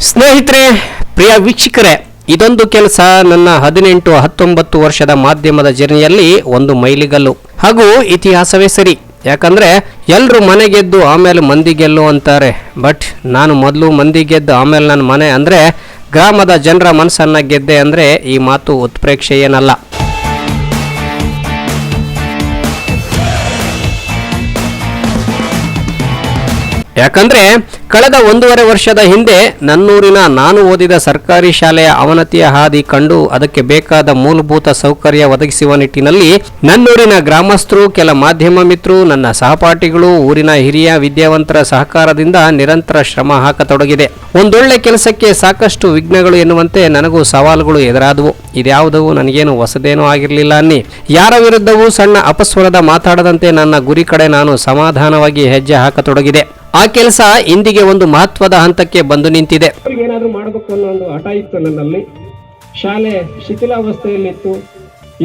ಸ್ನೇಹಿತರೆ, ಪ್ರಿಯ ವೀಕ್ಷಕರೇ, ಇದೊಂದು ಕೆಲಸ ನನ್ನ ಹದಿನೆಂಟು ಹತ್ತೊಂಬತ್ತು ವರ್ಷದ ಮಾಧ್ಯಮದ ಜರ್ನಿಯಲ್ಲಿ ಒಂದು ಮೈಲಿಗಲ್ಲು. ಹಾಗೂ ಇತಿಹಾಸವೇ ಸರಿ. ಯಾಕಂದ್ರೆ ಎಲ್ಲರೂ ಮನೆ ಗೆದ್ದು ಆಮೇಲೆ ಮಂದಿ ಗೆಲ್ಲು ಅಂತಾರೆ. ಬಟ್ ನಾನು ಮೊದಲು ಮಂದಿ ಗೆದ್ದು ಆಮೇಲೆ ನನ್ನ ಮನೆ ಅಂದ್ರೆ ಗ್ರಾಮದ ಜನರ ಮನಸ್ಸನ್ನ ಗೆದ್ದೆ ಅಂದ್ರೆ ಈ ಮಾತು ಉತ್ಪ್ರೇಕ್ಷೆ ಏನಲ್ಲ ಯಾಕಂದ್ರೆ ಕಳೆದ ಒಂದೂವರೆ ವರ್ಷದ ಹಿಂದೆ ನನ್ನೂರಿನ ನಾನು ಓದಿದ ಸರ್ಕಾರಿ ಶಾಲೆಯ ಅವನತಿಯ ಹಾದಿ ಕಂಡು ಅದಕ್ಕೆ ಬೇಕಾದ ಮೂಲಭೂತ ಸೌಕರ್ಯ ಒದಗಿಸುವ ನಿಟ್ಟಿನಲ್ಲಿ ನನ್ನೂರಿನ ಗ್ರಾಮಸ್ಥರು, ಕೆಲ ಮಾಧ್ಯಮ ಮಿತ್ರರು, ನನ್ನ ಸಹಪಾಠಿಗಳು, ಊರಿನ ಹಿರಿಯ ವಿದ್ಯಾವಂತರ ಸಹಕಾರದಿಂದ ನಿರಂತರ ಶ್ರಮ ಹಾಕತೊಡಗಿದೆ. ಒಂದೊಳ್ಳೆ ಕೆಲಸಕ್ಕೆ ಸಾಕಷ್ಟು ವಿಘ್ನಗಳು ಎನ್ನುವಂತೆ ನನಗೂ ಸವಾಲುಗಳು ಎದುರಾದವು. ಇದ್ಯಾವುದೂ ನನಗೇನು ಹೊಸದೇನೂ ಆಗಿರಲಿಲ್ಲ ಅನ್ನಿ. ಯಾರ ವಿರುದ್ಧವೂ ಸಣ್ಣ ಅಪಸ್ವರದ ಮಾತಾಡದಂತೆ ನನ್ನ ಗುರಿ ಕಡೆ ನಾನು ಸಮಾಧಾನವಾಗಿ ಹೆಜ್ಜೆ ಹಾಕತೊಡಗಿದೆ. ಆ ಕೆಲಸ ಇಂದಿಗೆ ಒಂದು ಮಹತ್ವದ ಹಂತಕ್ಕೆ ಬಂದು ನಿಂತಿದೆ. ಏನಾದರೂ ಮಾಡಬೇಕು ಅನ್ನೋ ಒಂದು ಹಠ ಇತ್ತು ನನ್ನಲ್ಲಿ. ಶಾಲೆ ಶಿಥಿಲಾವಸ್ಥೆಯಲ್ಲಿತ್ತು.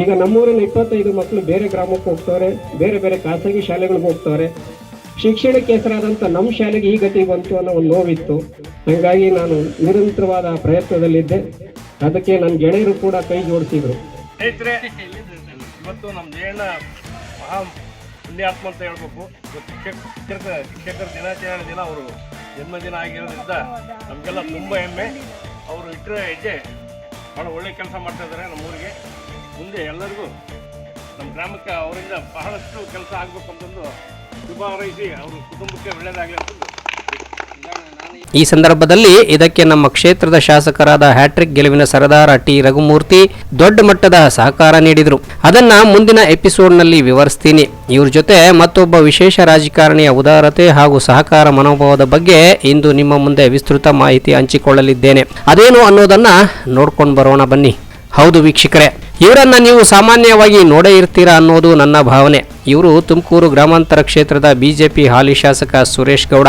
ಈಗ ನಮ್ಮೂರಿನ ಇಪ್ಪತ್ತೈದು ಮಕ್ಕಳು ಬೇರೆ ಗ್ರಾಮಕ್ಕೆ ಹೋಗ್ತಾರೆ ಬೇರೆ ಬೇರೆ ಖಾಸಗಿ ಶಾಲೆಗಳಿಗೆ ಹೋಗ್ತಾರೆ. ಶಿಕ್ಷಣಕ್ಕೆ ಹೆಸರಾದಂಥ ನಮ್ಮ ಶಾಲೆಗೆ ಈ ಗತಿ ಬಂತು ಅನ್ನೋ ಒಂದು ನೋವಿತ್ತು. ಹಾಗಾಗಿ ನಾನು ನಿರಂತರವಾದ ಪ್ರಯತ್ನದಲ್ಲಿದ್ದೆ. ಅದಕ್ಕೆ ನನ್ನ ಗೆಳೆಯರು ಕೂಡ ಕೈ ಜೋಡಿಸಿದ್ರು. ಪುಣ್ಯಾತ್ಮ ಅಂತ ಹೇಳ್ಬೇಕು. ಶಿಕ್ಷಕ ಶಿಕ್ಷಕ ಶಿಕ್ಷಕರ ದಿನಾಚರಣೆ ದಿನ ಅವರು ಜನ್ಮದಿನ ಆಗಿರೋದ್ರಿಂದ ನಮಗೆಲ್ಲ ತುಂಬ ಹೆಮ್ಮೆ. ಅವರು ಇಟ್ಟರೆ ಹೆಜ್ಜೆ ಭಾಳ ಒಳ್ಳೆ ಕೆಲಸ ಮಾಡ್ತಾ ಇದ್ದಾರೆ ನಮ್ಮ ಊರಿಗೆ ಮುಂದೆ ಎಲ್ಲರಿಗೂ ನಮ್ಮ ಗ್ರಾಮಕ್ಕೆ ಅವರಿಂದ ಬಹಳಷ್ಟು ಕೆಲಸ ಆಗಬೇಕು ಅಂತಂದು ಶುಭ ಹಾರೈಸಿ ಅವ್ರ ಕುಟುಂಬಕ್ಕೆ ಒಳ್ಳೆಯದಾಗಲಿ ಅಂತಂದು ಈ ಸಂದರ್ಭದಲ್ಲಿ ಇದಕ್ಕೆ ನಮ್ಮ ಕ್ಷೇತ್ರದ ಶಾಸಕರಾದ ಹ್ಯಾಟ್ರಿಕ್ ಗೆಲುವಿನ ಸರದಾರ ಟಿ ರಘುಮೂರ್ತಿ ದೊಡ್ಡ ಮಟ್ಟದ ಸಹಕಾರ ನೀಡಿದರು. ಅದನ್ನ ಮುಂದಿನ ಎಪಿಸೋಡ್ನಲ್ಲಿ ವಿವರಿಸ್ತೀನಿ. ಇವ್ರ ಜೊತೆ ಮತ್ತೊಬ್ಬ ವಿಶೇಷ ರಾಜಕಾರಣಿಯ ಉದಾರತೆ ಹಾಗೂ ಸಹಕಾರ ಮನೋಭಾವದ ಬಗ್ಗೆ ಇಂದು ನಿಮ್ಮ ಮುಂದೆ ವಿಸ್ತೃತ ಮಾಹಿತಿ ಹಂಚಿಕೊಳ್ಳಲಿದ್ದೇನೆ. ಅದೇನು ಅನ್ನೋದನ್ನ ನೋಡ್ಕೊಂಡು ಬರೋಣ ಬನ್ನಿ. ಹೌದು ವೀಕ್ಷಕರೇ, ಇವರನ್ನ ನೀವು ಸಾಮಾನ್ಯವಾಗಿ ನೋಡೇ ಇರ್ತೀರಾ ಅನ್ನೋದು ನನ್ನ ಭಾವನೆ. ಇವರು ತುಮಕೂರು ಗ್ರಾಮಾಂತರ ಕ್ಷೇತ್ರದ ಬಿಜೆಪಿ ಹಾಲಿ ಶಾಸಕ ಸುರೇಶ್ ಗೌಡ.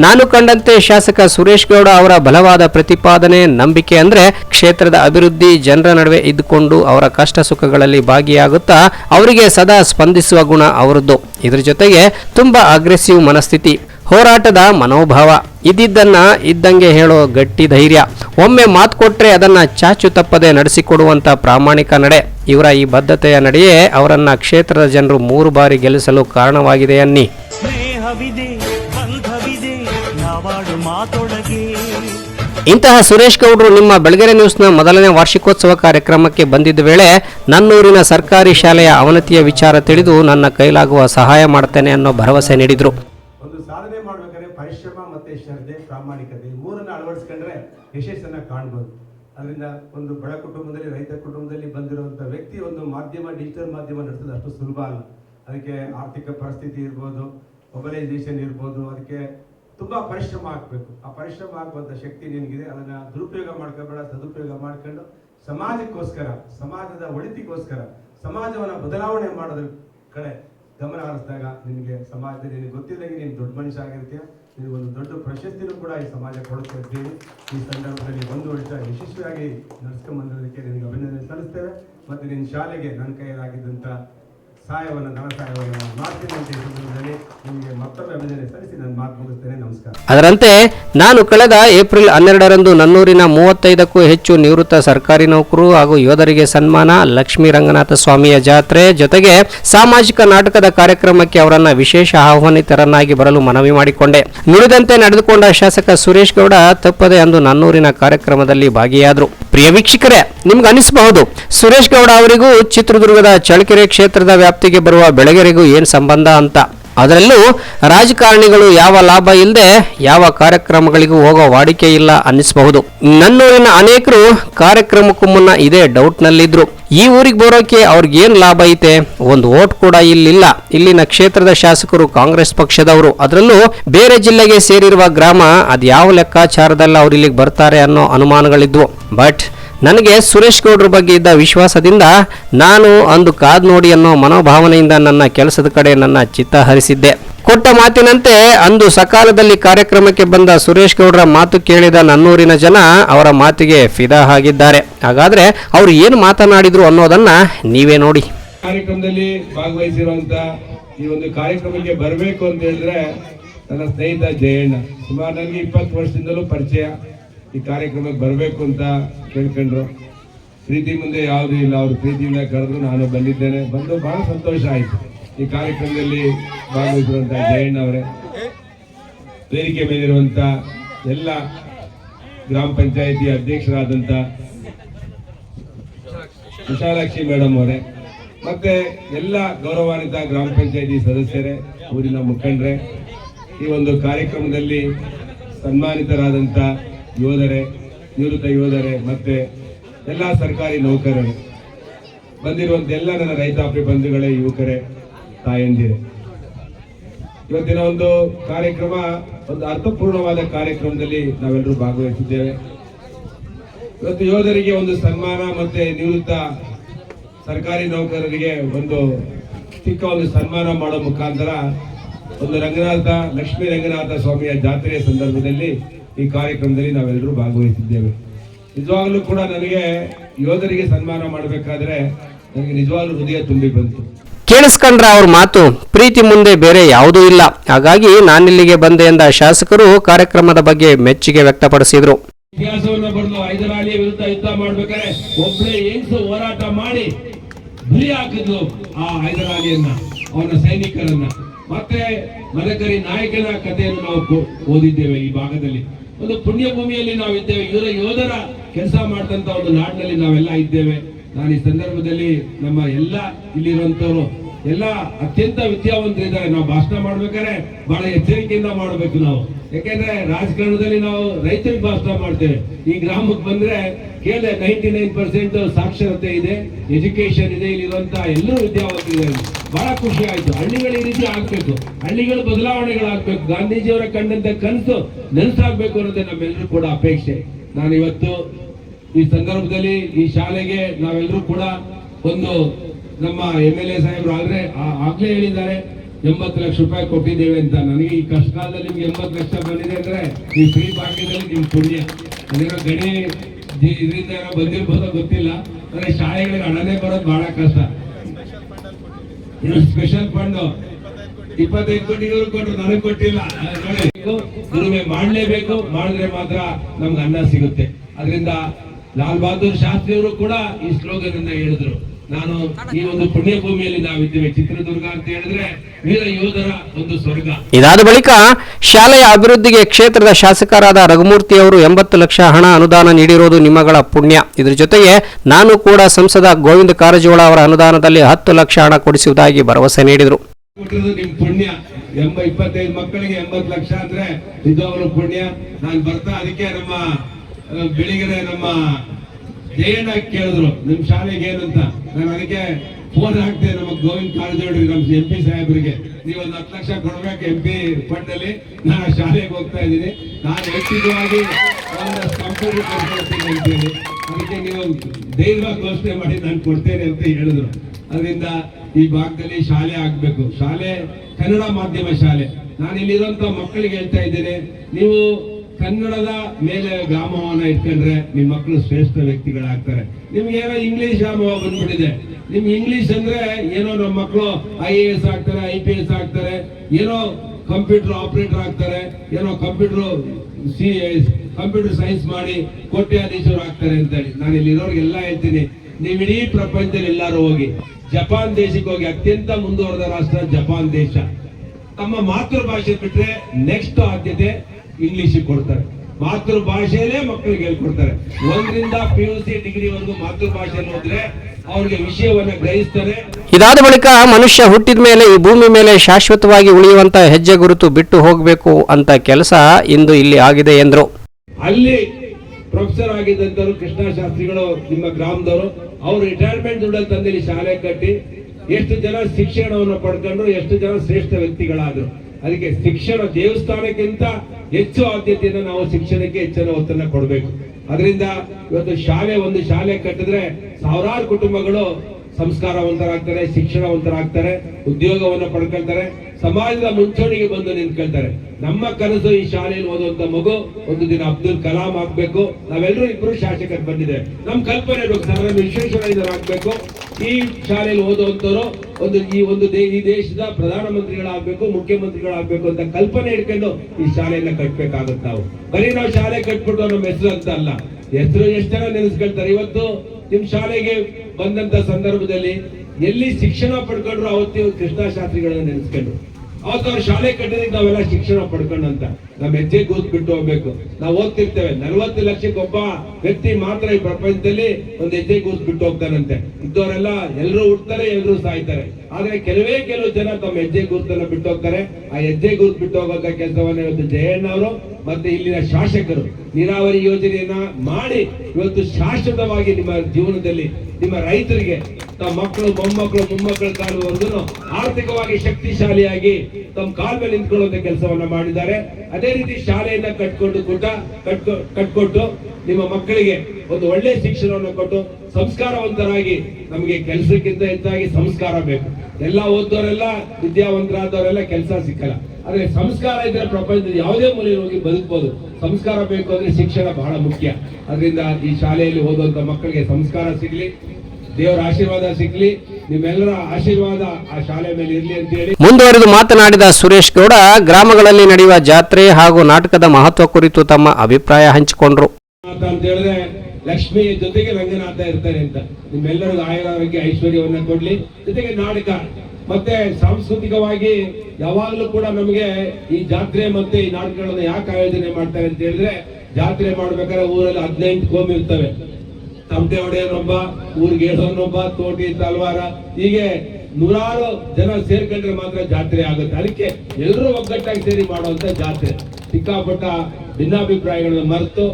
ನಾನು ಕಂಡಂತೆ ಶಾಸಕ ಸುರೇಶ್ ಗೌಡ ಅವರ ಬಲವಾದ ಪ್ರತಿಪಾದನೆ, ನಂಬಿಕೆ ಅಂದ್ರೆ ಕ್ಷೇತ್ರದ ಅಭಿವೃದ್ಧಿ, ಜನರ ನಡುವೆ ಇದ್ದುಕೊಂಡು ಅವರ ಕಷ್ಟ ಸುಖಗಳಲ್ಲಿ ಭಾಗಿಯಾಗುತ್ತಾ ಅವರಿಗೆ ಸದಾ ಸ್ಪಂದಿಸುವ ಗುಣ ಅವರದ್ದು. ಇದರ ಜೊತೆಗೆ ತುಂಬಾ ಅಗ್ರೆಸಿವ್ ಮನಸ್ಥಿತಿ, ಹೋರಾಟದ ಮನೋಭಾವ, ಇದ್ದಿದ್ದನ್ನ ಇದ್ದಂಗೆ ಹೇಳೋ ಗಟ್ಟಿ ಧೈರ್ಯ. ಒಮ್ಮೆ ಮಾತು ಕೊಟ್ರೆ ಅದನ್ನ ಚಾಚು ತಪ್ಪದೆ ನಡೆಸಿಕೊಡುವಂತ ಪ್ರಾಮಾಣಿಕ ನಡೆ. ಇವರ ಈ ಬದ್ಧತೆಯ ನಡೆಯೇ ಅವರನ್ನ ಕ್ಷೇತ್ರದ ಜನರು ಮೂರು ಬಾರಿ ಗೆಲ್ಲಿಸಲು ಕಾರಣವಾಗಿದೆ ಅನ್ನಿ. ಮಾತೊಳಗೆ. ಇಂತಹ ಸುರೇಶ್ ಗೌಡ್ರು ನಿಮ್ಮ ಬೆಳಗೆರೆ ನ್ಯೂಸ್ನ ಮೊದಲನೇ ವಾರ್ಷಿಕೋತ್ಸವ ಕಾರ್ಯಕ್ರಮಕ್ಕೆ ಬಂದಿದ್ದ ವೇಳೆ ನನ್ನೂರಿನ ಸರ್ಕಾರಿ ಶಾಲೆಯ ಅವನತಿಯ ವಿಚಾರ ತಿಳಿದು ನನ್ನ ಕೈಲಾಗುವ ಸಹಾಯ ಮಾಡ್ತೇನೆ ಅನ್ನೋ ಭರವಸೆ ನೀಡಿದರು. ಒಂದು ಸಾಧನೆ ಮಾಡ್ಬೇಕಾದ್ರೆ ಪರಿಶ್ರಮ ಮತ್ತೆ ಶ್ರದ್ಧೆ ಪ್ರಾಮಾಣಿಕತೆ ಮೂರನ್ನ ಅಳವಡಿಸ್ಕೊಂಡ್ರೆ ಯಶಸ್ಸನ್ನ ಕಾಣ್ಬೋದು. ಅದರಿಂದ ಒಂದು ಬಡ ಕುಟುಂಬದಲ್ಲಿ ರೈತ ಕುಟುಂಬದಲ್ಲಿ ಬಂದಿರುವಂಥ ವ್ಯಕ್ತಿ ಒಂದು ಮಾಧ್ಯಮ ಡಿಜಿಟಲ್ ಮಾಧ್ಯಮ ನಡೆಸೋದು ಅಷ್ಟು ಸುಲಭ ಅಲ್ಲ. ಅದಕ್ಕೆ ಆರ್ಥಿಕ ಪರಿಸ್ಥಿತಿ ಇರ್ಬೋದು ಮೊಬಲೈಸೇಷನ್ ಇರ್ಬೋದು ಅದಕ್ಕೆ ತುಂಬಾ ಪರಿಶ್ರಮ ಹಾಕಬೇಕು ಆ ಪರಿಶ್ರಮ ಆಗುವಂಥ ಶಕ್ತಿ ನಿನಗಿದೆ ಅದನ್ನ ದುರುಪಯೋಗ ಮಾಡ್ಕೋಬೇಡ, ಸದುಪಯೋಗ ಮಾಡ್ಕೊಂಡು ಸಮಾಜಕ್ಕೋಸ್ಕರ, ಸಮಾಜದ ಒಳಿತಿಗೋಸ್ಕರ, ಸಮಾಜವನ್ನ ಬದಲಾವಣೆ ಮಾಡೋದ್ರ ಕಡೆ ಗಮನ ಹರಿಸಿದಾಗ ನಿನಗೆ ಸಮಾಜದಲ್ಲಿ ನಿನಗೆ ಗೊತ್ತಿಲ್ಲದಂಗೆ ನೀನು ದೊಡ್ಡ ಮನುಷ್ಯ ಆಗಿರ್ತೀಯ. ಒಂದು ದೊಡ್ಡ ಪ್ರಶಸ್ತಿನೂ ಕೂಡ ಈ ಸಮಾಜ ಕೊಡ್ತಾ ಈ ಸಂದರ್ಭದಲ್ಲಿ ಒಂದು ವರ್ಷ ಯಶಸ್ವಿಯಾಗಿ ನಡ್ಸ್ಕೊಂಡ್ ಬಂದಿರೋದಕ್ಕೆ ನಿನಗೆ ಅಭಿನಂದನೆ ಸಲ್ಲಿಸ್ತೇವೆ. ಮತ್ತು ನಿನ್ನ ಶಾಲೆಗೆ ನನ್ನ ಕೈಯಲ್ಲಾಗಿದ್ದಂಥ ಸಹಾಯವನ್ನು ಧನ ಸಹಾಯವನ್ನು ನಾನು ನಿಮಗೆ ಮತ್ತೊಮ್ಮೆ ಅಭಿನಂದನೆ ಸಲ್ಲಿಸಿ ಮುಗಿಸ್ತೇನೆ. ನಮಸ್ಕಾರ. ಅದರಂತೆ, ನಾನು ಕಳೆದ ಏಪ್ರಿಲ್ ಹನ್ನೆರಡರಂದು ನನ್ನೂರಿನ ಮೂವತ್ತೈದಕ್ಕೂ ಹೆಚ್ಚು ನಿವೃತ್ತ ಸರ್ಕಾರಿ ನೌಕರು ಹಾಗೂ ಯೋಧರಿಗೆ ಸನ್ಮಾನ ಲಕ್ಷ್ಮೀ ರಂಗನಾಥ ಸ್ವಾಮಿಯ ಜಾತ್ರೆ. ಜೊತೆಗೆ ಸಾಮಾಜಿಕ ನಾಟಕದ ಕಾರ್ಯಕ್ರಮಕ್ಕೆ ಅವರನ್ನ ವಿಶೇಷ ಆಹ್ವಾನಿತರನ್ನಾಗಿ ಬರಲು ಮನವಿ ಮಾಡಿಕೊಂಡೆ. ನುಡಿದಂತೆ ನಡೆದುಕೊಂಡ ಶಾಸಕ ಸುರೇಶ್ ಗೌಡ ತಪ್ಪದೆ ಅಂದು ನನ್ನೂರಿನ ಕಾರ್ಯಕ್ರಮದಲ್ಲಿ ಭಾಗಿಯಾದರು. ಪ್ರಿಯ ವೀಕ್ಷಕರೇ, ನಿಮ್ಗೆ ಅನಿಸಬಹುದು, ಸುರೇಶ್ ಗೌಡ ಅವರಿಗೂ ಚಿತ್ರದುರ್ಗದ ಚಳಕೆರೆ ಕ್ಷೇತ್ರದ ವ್ಯಾಪ್ತಿಗೆ ಬರುವ ಬೆಳಗೆರೆಗೂ ಏನು ಸಂಬಂಧ ಅಂತ. ಅದರಲ್ಲೂ ರಾಜಕಾರಣಿಗಳು ಯಾವ ಲಾಭ ಇಲ್ಲದೆ ಯಾವ ಕಾರ್ಯಕ್ರಮಗಳಿಗೂ ಹೋಗೋ ವಾಡಿಕೆ ಇಲ್ಲ ಅನ್ನಿಸಬಹುದು. ನನ್ನೂರಿನ ಅನೇಕರು ಕಾರ್ಯಕ್ರಮಕ್ಕೂ ಮುನ್ನ ಇದೇ ಡೌಟ್ನಲ್ಲಿದ್ರು. ಈ ಊರಿಗೆ ಬರೋಕೆ ಅವ್ರಿಗೇನ್ ಲಾಭ ಐತೆ? ಒಂದು ಓಟ್ ಕೂಡ ಇಲ್ಲಿಲ್ಲ. ಇಲ್ಲಿನ ಕ್ಷೇತ್ರದ ಶಾಸಕರು ಕಾಂಗ್ರೆಸ್ ಪಕ್ಷದವರು. ಅದರಲ್ಲೂ ಬೇರೆ ಜಿಲ್ಲೆಗೆ ಸೇರಿರುವ ಗ್ರಾಮ ಅದ್ಯಾವ ಲೆಕ್ಕಾಚಾರದಲ್ಲಿ ಅವ್ರು ಇಲ್ಲಿಗೆ ಬರ್ತಾರೆ ಅನ್ನೋ ಅನುಮಾನಗಳಿದ್ವು. ಬಟ್ ನನಗೆ ಸುರೇಶ್ ಗೌಡ್ರ ಬಗ್ಗೆ ಇದ್ದ ವಿಶ್ವಾಸದಿಂದ ನಾನು ಅಂದು ಕಾದ್ ನೋಡಿ ಅನ್ನೋ ಮನೋಭಾವನೆಯಿಂದ ನನ್ನ ಕೆಲಸದ ಕಡೆ ನನ್ನ ಚಿತ್ತ ಹರಿಸಿದ್ದೆ. ಕೊಟ್ಟ ಮಾತಿನಂತೆ ಅಂದು ಸಕಾಲದಲ್ಲಿ ಕಾರ್ಯಕ್ರಮಕ್ಕೆ ಬಂದ ಸುರೇಶ್ ಗೌಡ್ರ ಮಾತು ಕೇಳಿದ ನನ್ನೂರಿನ ಜನ ಅವರ ಮಾತಿಗೆ ಫಿದಾ ಆಗಿದ್ದಾರೆ. ಹಾಗಾದ್ರೆ ಅವರು ಏನು ಮಾತನಾಡಿದ್ರು ಅನ್ನೋದನ್ನ ನೀವೇ ನೋಡಿ. ಕಾರ್ಯಕ್ರಮದಲ್ಲಿ ಭಾಗವಹಿಸಿರುವಂತ ಈ ಒಂದು ಕಾರ್ಯಕ್ರಮಕ್ಕೆ ಬರಬೇಕು ಅಂತ ಹೇಳಿದ್ರೆ ನನ್ನ ಸ್ನೇಹಿತ ಜಯಣ್ಣ. ಸುಮಾರು ನನಗೆ ಇಪ್ಪತ್ತು ವರ್ಷದಿಂದಲೂ ಪರಿಚಯ. ಈ ಕಾರ್ಯಕ್ರಮಕ್ಕೆ ಬರಬೇಕು ಅಂತ ಕೇಳ್ಕೊಂಡ್ರು. ಪ್ರೀತಿ ಮುಂದೆ ಯಾವುದೂ ಇಲ್ಲ. ಅವರು ಪ್ರೀತಿಯಿಂದ ಕರೆದು ನಾನು ಬಂದಿದ್ದೇನೆ. ಬಂದು ಬಹಳ ಸಂತೋಷ ಆಯಿತು. ಈ ಕಾರ್ಯಕ್ರಮದಲ್ಲಿ ಭಾಗವಹಿಸಿರುವಂಥ ಜಯಣ್ಣ ಅವರೇ, ವೇದಿಕೆ ಮೇಲಿರುವಂತ ಎಲ್ಲ ಗ್ರಾಮ ಪಂಚಾಯಿತಿ ಅಧ್ಯಕ್ಷರಾದಂಥ ವಿಶಾಲಾಕ್ಷಿ ಮೇಡಮ್ ಅವರೇ, ಮತ್ತೆ ಎಲ್ಲ ಗೌರವಾನ್ವಿತ ಗ್ರಾಮ ಪಂಚಾಯಿತಿ ಸದಸ್ಯರೇ, ಊರಿನ ಮುಖಂಡರೇ, ಈ ಒಂದು ಕಾರ್ಯಕ್ರಮದಲ್ಲಿ ಸನ್ಮಾನಿತರಾದಂಥ ಯೋಧರೇ, ನಿವೃತ್ತ ಯೋಧರೇ, ಮತ್ತೆ ಎಲ್ಲ ಸರ್ಕಾರಿ ನೌಕರರು ಬಂದಿರುವಂತ ಎಲ್ಲ ನನ್ನ ರೈತಾಪಿ ಬಂಧುಗಳೇ, ಯುವಕರೇ, ತಾಯಂದಿರೆ. ಇವತ್ತಿನ ಒಂದು ಕಾರ್ಯಕ್ರಮ, ಒಂದು ಅರ್ಥಪೂರ್ಣವಾದ ಕಾರ್ಯಕ್ರಮದಲ್ಲಿ ನಾವೆಲ್ಲರೂ ಭಾಗವಹಿಸಿದ್ದೇವೆ. ಇವತ್ತು ಯೋಧರಿಗೆ ಒಂದು ಸನ್ಮಾನ ಮತ್ತೆ ನಿವೃತ್ತ ಸರ್ಕಾರಿ ನೌಕರರಿಗೆ ಒಂದು ಚಿಕ್ಕ ಒಂದು ಸನ್ಮಾನ ಮಾಡೋ ಮುಖಾಂತರ ಒಂದು ರಂಗನಾಥ, ಲಕ್ಷ್ಮೀ ರಂಗನಾಥ ಸ್ವಾಮಿಯ ಜಾತ್ರೆಯ ಸಂದರ್ಭದಲ್ಲಿ ಈ ಕಾರ್ಯಕ್ರಮದಲ್ಲಿ ನಾವೆಲ್ಲರೂ ಭಾಗವಹಿಸಿದ್ದೇವೆ. ನಿಜವಾಗ್ಲೂ ಕೂಡ ನನಗೆ ಯೋಧರಿಗೆ ಸನ್ಮಾನ ಮಾಡಬೇಕಾದ್ರೆ ನನಗೆ ನಿಜವಾಗ್ಲೂ ಹೃದಯ ತುಂಬಿ ಬಂತು. ಕೇಳಿಸ್ಕೊಂಡ್ರ ಅವ್ರ ಮಾತು ಪ್ರೀತಿ ಮುಂದೆ ಬೇರೆ ಯಾವುದೂ ಇಲ್ಲ. ಹಾಗಾಗಿ ನಾನಿಲ್ಲಿಗೆ ಬಂದೆ ಎಂದ ಶಾಸಕರು ಕಾರ್ಯಕ್ರಮದ ಬಗ್ಗೆ ಮೆಚ್ಚುಗೆ ವ್ಯಕ್ತಪಡಿಸಿದ್ರು. ಇತಿಹಾಸವನ್ನು ಬರೆದು ಹೈದರಾಲಿಯ ವಿರುದ್ಧ ಯುದ್ಧ ಮಾಡ್ಬೇಕಾದ್ರೆ ಒಬ್ಬರೇ ಹೆಂಗಸು ಹೋರಾಟ ಮಾಡಿ ಬಲಿ ಹಾಕಿದ್ಲು ಆ ಹೈದರಾಲಿಯನ್ನ ಅವನ ಸೈನಿಕರನ್ನ. ಮತ್ತೆ ಮದಕರಿ ನಾಯಕನ ಕಥೆಯನ್ನು ನಾವು ಓದಿದ್ದೇವೆ ಈ ಭಾಗದಲ್ಲಿ. ಒಂದು ಪುಣ್ಯ ಭೂಮಿಯಲ್ಲಿ ನಾವು ಇದ್ದೇವೆ ಇವರ ಯೋಧರ ಕೆಲಸ ಮಾಡಿದಂತ ಒಂದು ನಾಡಿನಲ್ಲಿ ನಾವೆಲ್ಲ ಇದ್ದೇವೆ. ನಾನು ಈ ಸಂದರ್ಭದಲ್ಲಿ ನಮ್ಮ ಎಲ್ಲ ಇಲ್ಲಿರುವಂತವ್ರು ಎಲ್ಲ ಅತ್ಯಂತ ವಿದ್ಯಾವಂತರಿದ್ದಾರೆ. ನಾವು ಭಾಷಣ ಮಾಡ್ಬೇಕಾದ್ರೆ ಬಹಳ ಎಚ್ಚರಿಕೆಯಿಂದ ಮಾಡಬೇಕು ನಾವು. ಯಾಕೆಂದ್ರೆ ರಾಜಕಾರಣದಲ್ಲಿ ನಾವು ರೈತರಿಗೆ ಭಾಷಣ ಮಾಡ್ತೇವೆ. ಈ ಗ್ರಾಮಕ್ಕೆ ಬಂದ್ರೆ ಕೇಳಿದೆ ನೈಂಟಿ ನೈನ್ ಪರ್ಸೆಂಟ್ ಸಾಕ್ಷರತೆ ಇದೆ ಎಜುಕೇಶನ್ ಇದೆ, ಇಲ್ಲಿರುವಂತ ಎಲ್ಲರೂ ವಿದ್ಯಾವಂತರಿದ್ದಾರೆ. ಬಹಳ ಖುಷಿ ಆಯ್ತು. ಹಳ್ಳಿಗಳು ಈ ರೀತಿ ಆಗ್ಬೇಕು. ಹಳ್ಳಿಗಳು ಬದಲಾವಣೆಗಳಾಗ್ಬೇಕು. ಗಾಂಧೀಜಿಯವರ ಕಂಡಂತ ಕನಸು ನೆನಸಾಗ್ಬೇಕು ಅನ್ನೋದೇ ನಮ್ಮೆಲ್ಲರೂ ಕೂಡ ಅಪೇಕ್ಷೆ. ನಾನು ಇವತ್ತು ಈ ಸಂದರ್ಭದಲ್ಲಿ ಈ ಶಾಲೆಗೆ ನಾವೆಲ್ಲರೂ ಕೂಡ ಒಂದು ನಮ್ಮ ಎಂ ಎಲ್ ಎ ಸಾಹೇಬ್ರು ಆದ್ರೆ ಆ- ಆಗ್ಲೇ ಹೇಳಿದ್ದಾರೆ, ಎಂಬತ್ತು ಲಕ್ಷ ರೂಪಾಯಿ ಕೊಟ್ಟಿದ್ದೇವೆ ಅಂತ. ನನಗೆ ಈ ಕಷ್ಟ ಕಾಲದಲ್ಲಿ ನಿಮ್ಗೆ ಎಂಬತ್ತು ಲಕ್ಷ ಬಂದಿದೆ ಅಂದ್ರೆ ಈ ಫ್ರೀ ಭಾಗ್ಯದಲ್ಲಿ ನಿಮ್ ಪುಣ್ಯ. ಅದೇನೋ ಗಣಿ ಇದರಿಂದ ಏನೋ ಬಂದಿರ್ಬೋದೋ ಗೊತ್ತಿಲ್ಲ. ಅಂದ್ರೆ ಶಾಲೆಗಳಿಗೆ ಹಣನೇ ಬರೋದು ಬಹಳ ಕಷ್ಟ. ಸ್ಪೆಷಲ್ ಫಂಡ್ ಇಪ್ಪತ್ತೈದು ಕೋಟಿ ಇವರು ಕೊಟ್ಟರು ನನಗೆ ಕೊಟ್ಟಿಲ್ಲ. ದುಡಿಮೆ ಮಾಡ್ಲೇಬೇಕು. ಮಾಡಿದ್ರೆ ಮಾತ್ರ ನಮ್ಗೆ ಅನ್ನ ಸಿಗುತ್ತೆ. ಅದರಿಂದ ಲಾಲ್ ಬಹದ್ದೂರ್ ಶಾಸ್ತ್ರಿಯವರು ಕೂಡ ಈ ಸ್ಲೋಗನ್ ಹೇಳಿದ್ರು. ನಾನು ಈ ಒಂದು ಪುಣ್ಯ ಭೂಮಿಯಲ್ಲಿ ನಾವಿದ್ದೇವೆ. ಚಿತ್ರದುರ್ಗ ಅಂತ ಹೇಳಿದ್ರೆ ವೀರ ಯೋಧರ ಒಂದು ಸ್ವರ್ಗ. ಇದಾದ ಬಳಿಕ ಶಾಲೆಯ ಅಭಿವೃದ್ಧಿಗೆ ಕ್ಷೇತ್ರದ ಶಾಸಕರಾದ ರಘುಮೂರ್ತಿ ಅವರು ಎಂಬತ್ತು ಲಕ್ಷ ಹಣ ಅನುದಾನ ನೀಡಿರುವುದು ನಿಮ್ಮಗಳ ಪುಣ್ಯ. ಇದರ ಜೊತೆಗೆ ನಾನು ಕೂಡ ಸಂಸದ ಗೋವಿಂದ ಕಾರಜೋಳ ಅವರ ಅನುದಾನದಲ್ಲಿ ಹತ್ತು ಲಕ್ಷ ಹಣ ಕೊಡಿಸುವುದಾಗಿ ಭರವಸೆ ನೀಡಿದರು. ನಿಮ್ ಪುಣ್ಯ. ಎಂಬ ಇಪ್ಪತ್ತೈದು ಮಕ್ಕಳಿಗೆ ಎಂಬತ್ತು ಲಕ್ಷ ಅಂದ್ರೆ ನಿಜವಾಗ್ಲೂ ಪುಣ್ಯ. ನಾನು ಬರ್ತಾ ಅದಕ್ಕೆ ನಮ್ಮ ಬೆಳಿಗ್ಗೆ ನಮ್ಮ ಜಯಣ್ಣ ಕೇಳಿದ್ರು? ನಿಮ್ ಶಾಲೆಗೆ ಏನು ಅಂತ? ನಾನು ಅದಕ್ಕೆ ಫೋನ್ ಹಾಕ್ತೆ ನಮ್ಮ ಗೋವಿಂದ ಕಾರಜೋಳ್ರಿ ನಮ್ಮ ಎಂ ಪಿ ಸಾಹೇಬರಿಗೆ. ನೀವು ಒಂದು ಹತ್ತು ಲಕ್ಷ ಕೊಡ್ಬೇಕು ಎಂ ಪಿ ಫಂಡ್ ಅಲ್ಲಿ ನಾನು ಶಾಲೆಗೆ ಹೋಗ್ತಾ ಇದ್ದೀನಿ. ನಾನು ವ್ಯಕ್ತಿಗತವಾಗಿ ಒಂದು ಕಂಪ್ಯೂಟರ್ ಕೊಡ್ಕೊಳ್ತೀನಿ ಅಂತೇಳಿ. ಅದಕ್ಕೆ ನೀವು ಧೈರ್ಯವಾಗಿ ಘೋಷಣೆ ಮಾಡಿ ನಾನು ಕೊಡ್ತೇನೆ ಅಂತ ಹೇಳಿದ್ರು. ಅದರಿಂದ ಈ ಭಾಗದಲ್ಲಿ ಶಾಲೆ ಆಗ್ಬೇಕು. ಶಾಲೆ ಕನ್ನಡ ಮಾಧ್ಯಮ ಶಾಲೆ. ನಾನು ಇಲ್ಲಿರುವಂತ ಮಕ್ಕಳಿಗೆ ಹೇಳ್ತಾ ಇದ್ದೇನೆ. ನೀವು ಕನ್ನಡದ ಮೇಲೆ ವ್ಯಾಮೋಹನ ಇಟ್ಕೊಂಡ್ರೆ ನಿಮ್ ಮಕ್ಕಳು ಶ್ರೇಷ್ಠ ವ್ಯಕ್ತಿಗಳಾಗ್ತಾರೆ. ನಿಮ್ಗೆ ಏನೋ ಇಂಗ್ಲಿಷ್ ವ್ಯಾಮೋಹ ಬಂದ್ಬಿಟ್ಟಿದೆ. ನಿಮ್ ಇಂಗ್ಲಿಷ್ ಅಂದ್ರೆ ಏನೋ ನಮ್ಮ ಮಕ್ಕಳು ಐ ಎ ಎಸ್ ಆಗ್ತಾರೆ ಐ ಪಿ ಎಸ್ ಆಗ್ತಾರೆ, ಏನೋ ಕಂಪ್ಯೂಟರ್ ಆಪರೇಟರ್ ಆಗ್ತಾರೆ, ಏನೋ ಕಂಪ್ಯೂಟರ್ ಸಿ ಕಂಪ್ಯೂಟರ್ ಸೈನ್ಸ್ ಮಾಡಿ ಕೋಟ್ಯಾಧೀಶರು ಆಗ್ತಾರೆ ಅಂತ ಹೇಳಿ ನಾನು ಇಲ್ಲಿರೋರಿಗೆಲ್ಲ ಹೇಳ್ತೀನಿ. ನೀವು ಇಡೀ ಪ್ರಪಂಚದಲ್ಲಿ ಎಲ್ಲಾರು ಹೋಗಿ, ಜಪಾನ್ ದೇಶಕ್ಕೆ ಹೋಗಿ, ಅತ್ಯಂತ ಮುಂದುವರೆದ ರಾಷ್ಟ್ರ ಜಪಾನ್ ದೇಶ. ತಮ್ಮ ಮಾತೃಭಾಷೆ ಬಿಟ್ರೆ ನೆಕ್ಸ್ಟ್ ಆದ್ಯತೆ ಇಂಗ್ಲಿಷ್ ಕೊಡ್ತಾರೆ. ಮಾತೃಭಾಷೆಯಲ್ಲೇ ಮಕ್ಕಳಿಗೆ ಹೇಳ್ಕೊಡ್ತಾರೆ ಒಂದರಿಂದ ಪಿ ಯು ಸಿ ಡಿಗ್ರಿವರೆಗೂ ಮಾತೃಭಾಷೆಯಲ್ಲಿ ಹೋದ್ರೆ ಅವ್ರಿಗೆ ವಿಷಯವನ್ನ ಗ್ರಹಿಸ್ತಾರೆ. ಇದಾದ ಬಳಿಕ ಮನುಷ್ಯ ಹುಟ್ಟಿದ ಮೇಲೆ ಈ ಭೂಮಿ ಮೇಲೆ ಶಾಶ್ವತವಾಗಿ ಉಳಿಯುವಂತ ಹೆಜ್ಜೆ ಗುರುತು ಬಿಟ್ಟು ಹೋಗಬೇಕು ಅಂತ ಕೆಲಸ ಇಂದು ಇಲ್ಲಿ ಆಗಿದೆ ಎಂದರು. ಅಲ್ಲಿ ಪ್ರೊಫೆಸರ್ ಆಗಿದ್ದಂತವ್ರು ಕೃಷ್ಣ ಶಾಸ್ತ್ರಿಗಳು ನಿಮ್ಮ ಗ್ರಾಮದವರು ಅವರು ರಿಟೈರ್ಮೆಂಟ್ ದುಡ್ಡಲ್ಲಿ ತಂದು ಇಲ್ಲಿ ಶಾಲೆ ಕಟ್ಟಿ ಎಷ್ಟು ಜನ ಶಿಕ್ಷಣವನ್ನು ಪಡ್ಕೊಂಡ್ರು ಎಷ್ಟು ಜನ ಶ್ರೇಷ್ಠ ವ್ಯಕ್ತಿಗಳಾದ್ರು. ಅದಕ್ಕೆ ಶಿಕ್ಷಣ ದೇವಸ್ಥಾನಕ್ಕಿಂತ ಹೆಚ್ಚು ಆದ್ಯತೆಯನ್ನು ನಾವು ಶಿಕ್ಷಣಕ್ಕೆ ಹೆಚ್ಚಿನ ಒತ್ತನ್ನ ಕೊಡಬೇಕು. ಅದರಿಂದ ಇವತ್ತು ಶಾಲೆ, ಒಂದು ಶಾಲೆ ಕಟ್ಟಿದ್ರೆ ಸಾವಿರಾರು ಕುಟುಂಬಗಳು ಸಂಸ್ಕಾರವಂತರಾಗ್ತಾರೆ, ಶಿಕ್ಷಣವಂತರಾಗ್ತಾರೆ, ಉದ್ಯೋಗವನ್ನು ಪಡ್ಕೊಳ್ತಾರೆ. ಸಮಾಜದ ಮುಂಚೂಣಿಗೆ ಬಂದು ನಿಂತ್ಕೊಳ್ತಾರೆ. ನಮ್ಮ ಕನಸು ಈ ಶಾಲೆಯಲ್ಲಿ ಓದುವಂತ ಮಗು, ಒಂದು ದಿನ ಅಬ್ದುಲ್ ಕಲಾಂ ಆಗ್ಬೇಕು. ನಾವೆಲ್ಲರೂ ಇಬ್ರು ಶಾಸಕರು ಬಂದಿದೆ ನಮ್ ಕಲ್ಪನೆ ವಿಶ್ವೇಶ್ವರಯ್ಯನವರು ಆಗ್ಬೇಕು. ಈ ಶಾಲೆಯಲ್ಲಿ ಓದುವಂತವರು ಒಂದು ಈ ಒಂದು ಈ ದೇಶದ ಪ್ರಧಾನಮಂತ್ರಿಗಳಾಗ್ಬೇಕು, ಮುಖ್ಯಮಂತ್ರಿಗಳಾಗ್ಬೇಕು ಅಂತ ಕಲ್ಪನೆ ಇಟ್ಕೊಂಡು ಈ ಶಾಲೆಯನ್ನ ಕಟ್ಬೇಕಾಗುತ್ತೆ ಬರೀ ನಾವು ಶಾಲೆ ಕಟ್ಬಿಟ್ಟು ನಮ್ಮ ಹೆಸರು ಅಂತ ಅಲ್ಲ. ಹೆಸರು ಎಷ್ಟು ಜನ ನೆನೆಸ್ಕೊಳ್ತಾರೆ? ಇವತ್ತು ನಿಮ್ ಶಾಲೆಗೆ ಬಂದಂತ ಸಂದರ್ಭದಲ್ಲಿ ಎಲ್ಲಿ ಶಿಕ್ಷಣ ಪಡ್ಕೊಂಡ್ರು ಅವತ್ತು ಕೃಷ್ಣ ಶಾಸ್ತ್ರಿಗಳನ್ನ ನೆನೆಸ್ಕೊಂಡ್ರು. ಅವತ್ತು ಅವ್ರ ಶಾಲೆ ಕಟ್ಟಿದಕ್ಕೆ ಅವೆಲ್ಲ ಶಿಕ್ಷಣ ಪಡ್ಕೊಂಡಂತ. ನಮ್ಮ ಹೆಜ್ಜೆ ಕೂತ್ ಬಿಟ್ಟು ಹೋಗ್ಬೇಕು. ನಾವು ಓದ್ತಿರ್ತೇವೆ. ನಲವತ್ತು ಲಕ್ಷಕ್ಕೊಬ್ಬ ವ್ಯಕ್ತಿ ಮಾತ್ರ ಈ ಪ್ರಪಂಚದಲ್ಲಿ ಒಂದು ಹೆಜ್ಜೆ ಕೂತ್ ಬಿಟ್ಟು ಹೋಗ್ತಾನಂತೆ. ಇದ್ದವರೆಲ್ಲ ಎಲ್ಲರೂ ಹುಡ್ತಾರೆ ಎಲ್ಲರೂ ಸಾಯ್ತಾರೆ. ಆದ್ರೆ ಕೆಲವೇ ಕೆಲವು ಜನ ತಮ್ಮ ಹೆಜ್ಜೆ ಕೂತನ್ನ ಬಿಟ್ಟು ಹೋಗ್ತಾರೆ. ಆ ಹೆಜ್ಜೆ ಗುರುತು ಬಿಟ್ಟು ಹೋಗುವಂತ ಕೆಲಸವನ್ನ ಇವತ್ತು ಜಯಣ್ಣ ಅವರು ಮತ್ತೆ ಇಲ್ಲಿನ ಶಾಸಕರು ನೀರಾವರಿ ಯೋಜನೆಯನ್ನ ಮಾಡಿ ಇವತ್ತು ಶಾಶ್ವತವಾಗಿ ನಿಮ್ಮ ಜೀವನದಲ್ಲಿ ನಿಮ್ಮ ರೈತರಿಗೆ, ತಮ್ಮ ಮಕ್ಕಳು, ಮೊಮ್ಮಕ್ಕಳು, ಮೊಮ್ಮಕ್ಕಳ ಕಾಲವರೆಗೂ ಆರ್ಥಿಕವಾಗಿ ಶಕ್ತಿಶಾಲಿಯಾಗಿ ತಮ್ಮ ಕಾಲ್ ಮೇಲೆ ನಿಂತ್ಕೊಳ್ಳುವಂತ ಕೆಲಸವನ್ನ ಮಾಡಿದ್ದಾರೆ. ಅದೇ ರೀತಿ ಶಾಲೆಯನ್ನ ಕಟ್ಕೊಂಡು ಕೂಟ ಕಟ್ಕೊ, ಕಟ್ಕೊಟ್ಟು ನಿಮ್ಮ ಮಕ್ಕಳಿಗೆ ಒಂದು ಒಳ್ಳೆ ಶಿಕ್ಷಣವನ್ನು ಕೊಟ್ಟು ಸಂಸ್ಕಾರವಂತರಾಗಿ ನಮಗೆ ಕೆಲಸಕ್ಕಿಂತ ಹೆಚ್ಚಾಗಿ ಸಂಸ್ಕಾರ ಬೇಕು. ಎಲ್ಲ ಓದೋರೆಲ್ಲ ವಿದ್ಯಾವಂತರಾದವರೆಲ್ಲ ಕೆಲಸ ಸಿಕ್ಕಲ್ಲ. ಆದ್ರೆ ಸಂಸ್ಕಾರ ಇದ್ರೆ ಪ್ರಪಂಚದ ಯಾವುದೇ ಮೂಲೆಯಲ್ಲಿ ಹೋಗಿ ಬದುಕ್ಬೋದು. ಸಂಸ್ಕಾರ ಬೇಕು ಅಂದ್ರೆ ಶಿಕ್ಷಣ ಬಹಳ ಮುಖ್ಯ. ಅದರಿಂದ ಈ ಶಾಲೆಯಲ್ಲಿ ಓದುವಂತ ಮಕ್ಕಳಿಗೆ ಸಂಸ್ಕಾರ ಸಿಗ್ಲಿ, ದೇವರ ಆಶೀರ್ವಾದ ಸಿಗ್ಲಿ ನಿಮ್ಮೆಲ್ಲರ ಆಶೀರ್ವಾದ ಆ ಶಾಲೆ ಮೇಲೆ ಇರ್ಲಿ ಅಂತ ಹೇಳಿ ಮುಂದುವರೆದು ಮಾತನಾಡಿದ ಸುರೇಶ್ ಗೌಡ ಗ್ರಾಮಗಳಲ್ಲಿ ನಡೆಯುವ ಜಾತ್ರೆ ಹಾಗೂ ನಾಟಕದ ಮಹತ್ವ ಕುರಿತು ತಮ್ಮ ಅಭಿಪ್ರಾಯ ಹಂಚಿಕೊಂಡ್ರು. ಅಂತ ಹೇಳಿದ್ರೆ ಲಕ್ಷ್ಮಿಯ ಜೊತೆಗೆ ರಂಗನಾಥ ಇರ್ತಾರೆ ಅಂತ. ನಿಮ್ಮೆಲ್ಲರಿಗೂ ಆಯುರಾರೋಗ್ಯ ಐಶ್ವರ್ಯವನ್ನ ಕೊಡ್ಲಿ. ಜೊತೆಗೆ ನಾಟಕ. ಮತ್ತೆ ಸಾಂಸ್ಕೃತಿಕವಾಗಿ ಯಾವಾಗಲೂ ಕೂಡ ನಮಗೆ ಈ ಜಾತ್ರೆ ಮತ್ತೆ ಈ ನಾಟಕಗಳನ್ನ ಯಾಕೆ ಆಯೋಜನೆ ಮಾಡ್ತಾರೆ ಅಂತ ಹೇಳಿದ್ರೆ ಜಾತ್ರೆ ಮಾಡ್ಬೇಕಾದ್ರೆ ಊರಲ್ಲಿ ಹದಿನೆಂಟು ಕೋಮಿ ಇರ್ತವೆ. ತಮಟೆ ಒಡೆಯನೊಬ್ಬ ಊರಿಗೆ ಹೇಳೋನೊಬ್ಬ ತೋಟಿ ತಲ್ವಾರ. ಹೀಗೆ ನೂರಾರು ಜನ ಸೇರ್ಕೊಂಡ್ರೆ ಮಾತ್ರ ಜಾತ್ರೆ ಆಗುತ್ತೆ. ಅದಕ್ಕೆ ಎಲ್ಲರೂ ಒಗ್ಗಟ್ಟಾಗಿ ಸೇರಿ ಮಾಡುವಂತ ಜಾತ್ರೆ. ಸಿಕ್ಕಾಪಟ್ಟ ಭಿನ್ನಾಭಿಪ್ರಾಯಗಳನ್ನು ಮರೆತು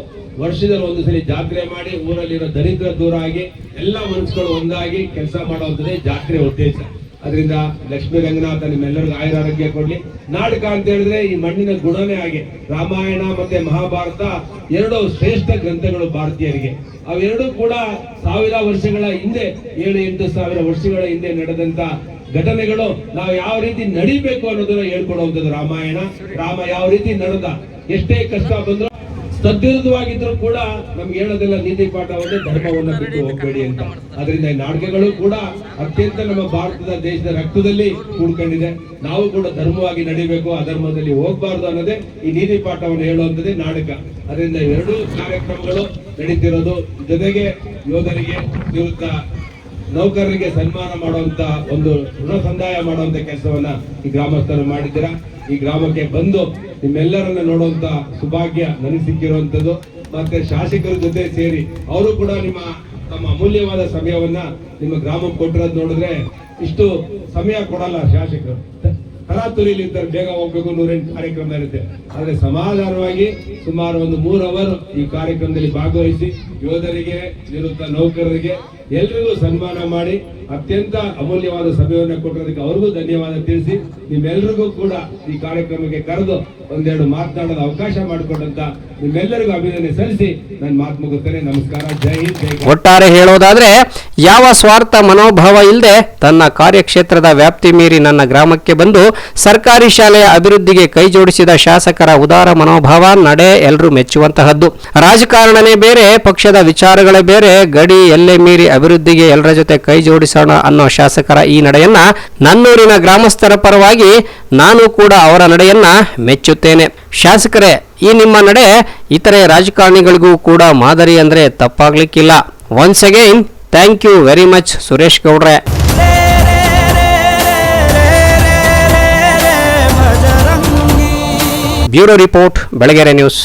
ವರ್ಷದಲ್ಲಿ ಒಂದು ಸರಿ ಜಾತ್ರೆ ಮಾಡಿ ಊರಲ್ಲಿರೋ ದರಿದ್ರ ದೂರ ಆಗಿ ಎಲ್ಲ ಮನಸ್ಸುಗಳು ಒಂದಾಗಿ ಕೆಲಸ ಮಾಡುವಂಥದ್ದೇ ಜಾತ್ರೆ ಉದ್ದೇಶ. ಅದರಿಂದ ಲಕ್ಷ್ಮೀ ರಂಗನಾಥ ನಿಮ್ಮೆಲ್ಲರಿಗೂ ಆಯುರಾರೋಗ್ಯ ಕೊಡ್ಲಿ. ನಾಟಕ ಅಂತ ಹೇಳಿದ್ರೆ ಈ ಮಣ್ಣಿನ ಗುಣವೇ ಹಾಗೆ. ರಾಮಾಯಣ ಮತ್ತೆ ಮಹಾಭಾರತ ಎರಡು ಶ್ರೇಷ್ಠ ಗ್ರಂಥಗಳು ಭಾರತೀಯರಿಗೆ. ಅವೆರಡು ಕೂಡ ಸಾವಿರ ವರ್ಷಗಳ ಹಿಂದೆ, ಏಳು, ಎಂಟು ಸಾವಿರ ವರ್ಷಗಳ ಹಿಂದೆ ನಡೆದಂತ ಘಟನೆಗಳು ನಾವು ಯಾವ ರೀತಿ ನಡಿಬೇಕು ಅನ್ನೋದನ್ನ ಹೇಳ್ಕೊಡುವಂಥದ್ದು ರಾಮಾಯಣ. ರಾಮ ಯಾವ ರೀತಿ ನಡೆದ, ಎಷ್ಟೇ ಕಷ್ಟ ಬಂದ್ರು ಸದ್ವಿರುದ್ಧವಾಗಿದ್ರು ಕೂಡ ನಮ್ಗೆ ಹೇಳೋದಿಲ್ಲ ನೀತಿ ಪಾಠವನ್ನು ಧರ್ಮವನ್ನು ಬಿಟ್ಟು ಹೋಗ್ಬೇಡಿ ಅಂತ. ಅದರಿಂದ ಈ ನಾಟಕಗಳು ಕೂಡ ಅತ್ಯಂತ ನಮ್ಮ ಭಾರತದ ದೇಶದ ರಕ್ತದಲ್ಲಿ ಕೂಡ್ಕೊಂಡಿದೆ. ನಾವು ಕೂಡ ಧರ್ಮವಾಗಿ ನಡಿಬೇಕು ಅಧರ್ಮದಲ್ಲಿ ಹೋಗ್ಬಾರ್ದು ಅನ್ನೋದೇ ಈ ನೀತಿ ಪಾಠವನ್ನು ಹೇಳುವಂಥದ್ದೇ ನಾಟಕ. ಅದರಿಂದ ಎರಡೂ ಕಾರ್ಯಕ್ರಮಗಳು ನಡೀತಿರೋದು ಜೊತೆಗೆ ಯೋಧರಿಗೆ ನಿವೃತ್ತ ನೌಕರರಿಗೆ ಸನ್ಮಾನ ಮಾಡುವಂತ ಒಂದು ಋಣ ಸಂದಾಯ ಮಾಡುವಂತ ಕೆಲಸವನ್ನ ಈ ಗ್ರಾಮಸ್ಥರು ಮಾಡಿದ್ದೀರಾ? ಈ ಗ್ರಾಮಕ್ಕೆ ಬಂದು ನಿಮ್ಮೆಲ್ಲರನ್ನ ನೋಡುವಂತ ಸುಭಾಗ್ಯ ನನಗೆ ಸಿಕ್ಕಿರುವಂತದ್ದು ಮತ್ತೆ ಶಾಸಕರ ಜೊತೆ ಸೇರಿ ಅವರು ಕೂಡ ನಿಮ್ಮ ತಮ್ಮ ಅಮೂಲ್ಯವಾದ ಸಮಯವನ್ನ ನಿಮ್ಮ ಗ್ರಾಮಕ್ಕೆ ಕೊಟ್ಟಿರೋದು ನೋಡಿದ್ರೆ ಇಷ್ಟು ಸಮಯ ಕೊಡಲ್ಲ ಶಾಸಕರು. ತರಾತುರಿಲಿ ಬೇಗ ಹೋಗ್ಬೇಕು, ನೂರೆಂಟು ಕಾರ್ಯಕ್ರಮ ಇರುತ್ತೆ. ಆದ್ರೆ ಸಮಾಧಾನವಾಗಿ ಸುಮಾರು ಒಂದು ಮೂರು ಅವರ್ ಈ ಕಾರ್ಯಕ್ರಮದಲ್ಲಿ ಭಾಗವಹಿಸಿ ಯೋಧರಿಗೆ, ನಿವೃತ್ತ ನೌಕರರಿಗೆ ಎಲ್ರಿಗೂ ಸನ್ಮಾನ ಮಾಡಿ ಅತ್ಯಂತ ಅಮೂಲ್ಯವಾದ ಸಭೆಯನ್ನು ಕೊಟ್ಟಿರೋದಕ್ಕೆ ಅವ್ರಿಗೂ ಧನ್ಯವಾದ ತಿಳಿಸಿ ನಿಮ್ಮೆಲ್ಲರಿಗೂ ಕೂಡ ಈ ಕಾರ್ಯಕ್ರಮಕ್ಕೆ ಕರೆದು ಒಂದೆರಡು ಮಾತನಾಡಲು ಅವಕಾಶ ಮಾಡಿಕೊಟ್ಟಂತ ನಿಮ್ಮೆಲ್ಲರಿಗೂ ಅಭಿನಂದನೆ ಸಲ್ಲಿಸಿ ನನ್ನ ಮಾತು ಮುಗಿಸ್ತೇನೆ. ನಮಸ್ಕಾರ. ಜೈ ಹಿಂದ್ ಒಟ್ಟಾರೆ ಹೇಳೋದಾದ್ರೆ, ಯಾವ ಸ್ವಾರ್ಥ ಮನೋಭಾವ ಇಲ್ಲದೆ ತನ್ನ ಕಾರ್ಯಕ್ಷೇತ್ರದ ವ್ಯಾಪ್ತಿ ಮೀರಿ ನನ್ನ ಗ್ರಾಮಕ್ಕೆ ಬಂದು ಸರ್ಕಾರಿ ಶಾಲೆಯ ಅಭಿವೃದ್ಧಿಗೆ ಕೈ ಜೋಡಿಸಿದ ಶಾಸಕರ ಉದಾರ ಮನೋಭಾವ ನಡೆ ಎಲ್ಲರೂ ಮೆಚ್ಚುವಂತಹದ್ದು. ರಾಜಕಾರಣನೇ ಬೇರೆ, ಪಕ್ಷದ ವಿಚಾರಗಳೇ ಬೇರೆ, ಗಡಿ ಎಲ್ಲೆ ಮೀರಿ ಅಭಿವೃದ್ಧಿಗೆ ಎಲ್ಲರ ಜೊತೆ ಕೈ ಜೋಡಿಸೋಣ ಅನ್ನೋ ಶಾಸಕರ ಈ ನಡೆಯನ್ನ ನನ್ನೂರಿನ ಗ್ರಾಮಸ್ಥರ ಪರವಾಗಿ ನಾನು ಕೂಡ ಅವರ ನಡೆಯನ್ನ ಮೆಚ್ಚುತ್ತೇನೆ. ಶಾಸಕರೇ, ಈ ನಿಮ್ಮ ನಡೆ ಇತರೆ ರಾಜಕಾರಣಿಗಳಿಗೂ ಕೂಡ ಮಾದರಿ ಅಂದ್ರೆ ತಪ್ಪಾಗ್ಲಿಕ್ಕಿಲ್ಲ. Once again thank you very much Suresh ಗೌಡ್ರೆ. Bureau report, Belagere news.